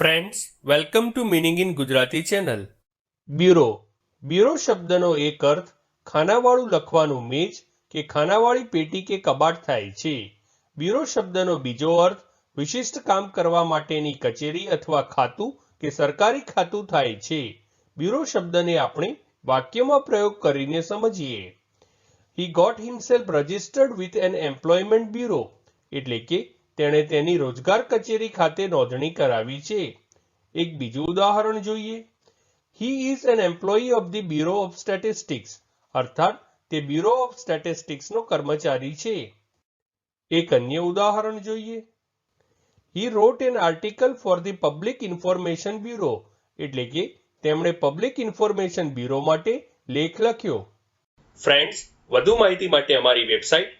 Friends welcome to meaning in Gujarati channel bureau. Bureau શબ્દનો એક અર્થ ખાનાવાળું લખવાનું મેજ કે ખાનાવાળી પેટી કે કબાટ થાય છે. બ્યુરો શબ્દનો બીજો અર્થ વિશિષ્ટ કામ કરવા માટેની કચેરી અથવા ખાતું કે સરકારી ખાતું થાય છે. બ્યુરો શબ્દને આપણે વાક્યમાં પ્રયોગ કરીને સમજીએ. He got himself registered with an employment bureau એટલે કે તેણે તેની રોજગાર કચેરી ખાતે નોંધણી કરાવી છે. એક બીજું ઉદાહરણ જોઈએ. He is an employee of the bureau of statistics અર્થાત તે બ્યુરો ઓફ સ્ટેટિસ્ટિક્સનો કર્મચારી છે. એક અન્ય ઉદાહરણ જોઈએ. He wrote an article for the public information bureau એટલે કે તેમણે પબ્લિક ઇન્ફોર્મેશન બ્યુરો માટે લેખ લખ્યો. ફ્રેન્ડ્સ વધુ માહિતી માટે અમારી website